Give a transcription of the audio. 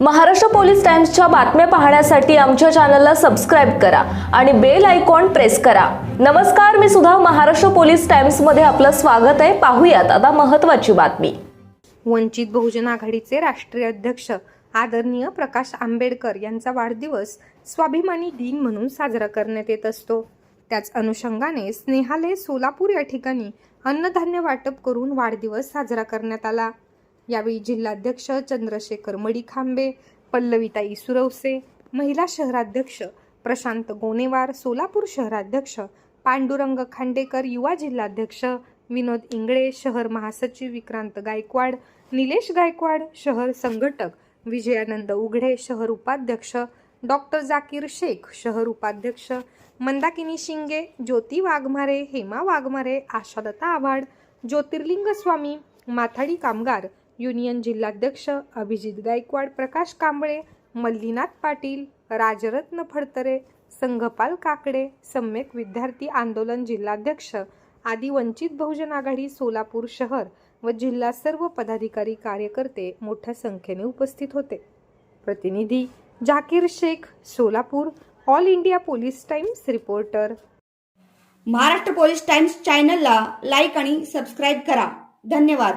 Maharashtra police टाइम्सच्या बातम्या पाहण्यासाठी आमच्या चॅनलला सबस्क्राईब करा आणि बेल आयकॉन प्रेस करा. नमस्कार मी सुद्धा महाराष्ट्र पोलीस टाइम्समध्ये आपलं स्वागत आहे. पाहूयात आता महत्त्वाची बातमी. वंचित बहुजन आघाडीचे राष्ट्रीय अध्यक्ष आदरणीय प्रकाश आंबेडकर यांचा वाढदिवस स्वाभिमानी दिन म्हणून साजरा करण्यात येत असतो. त्याच अनुषंगाने स्नेहालय सोलापूर या ठिकाणी अन्नधान्य वाटप करून वाढदिवस साजरा करण्यात आला. यावेळी जिल्हाध्यक्ष चंद्रशेखर मडीखांबे पल्लवीताई सुरवसे महिला शहराध्यक्ष प्रशांत गोनेवार सोलापूर शहराध्यक्ष पांडुरंग खांडेकर युवा जिल्हाध्यक्ष विनोद इंगळे शहर महासचिव विक्रांत गायकवाड निलेश गायकवाड शहर संघटक विजयानंद उघडे शहर उपाध्यक्ष डॉक्टर जाकीर शेख शहर उपाध्यक्ष मंदाकिनी शिंगे ज्योती वाघमारे हेमा वाघमारे आशादत्ता आव्हाड ज्योतिर्लिंग स्वामी माथाडी कामगार युनियन जिल्हाध्यक्ष अभिजित गायकवाड प्रकाश कांबळे मल्लीनाथ पाटील राजरत्न फडतरे संघपाल काकडे सम्यक विद्यार्थी आंदोलन जिल्हाध्यक्ष आदी वंचित बहुजन आघाडी सोलापूर शहर व जिल्हा सर्व पदाधिकारी कार्यकर्ते मोठ्या संख्येने उपस्थित होते. प्रतिनिधी Zakir Shaikh Solapur all India police times reporter. Maharashtra police times चॅनलला लाईक आणि सबस्क्राईब करा. धन्यवाद.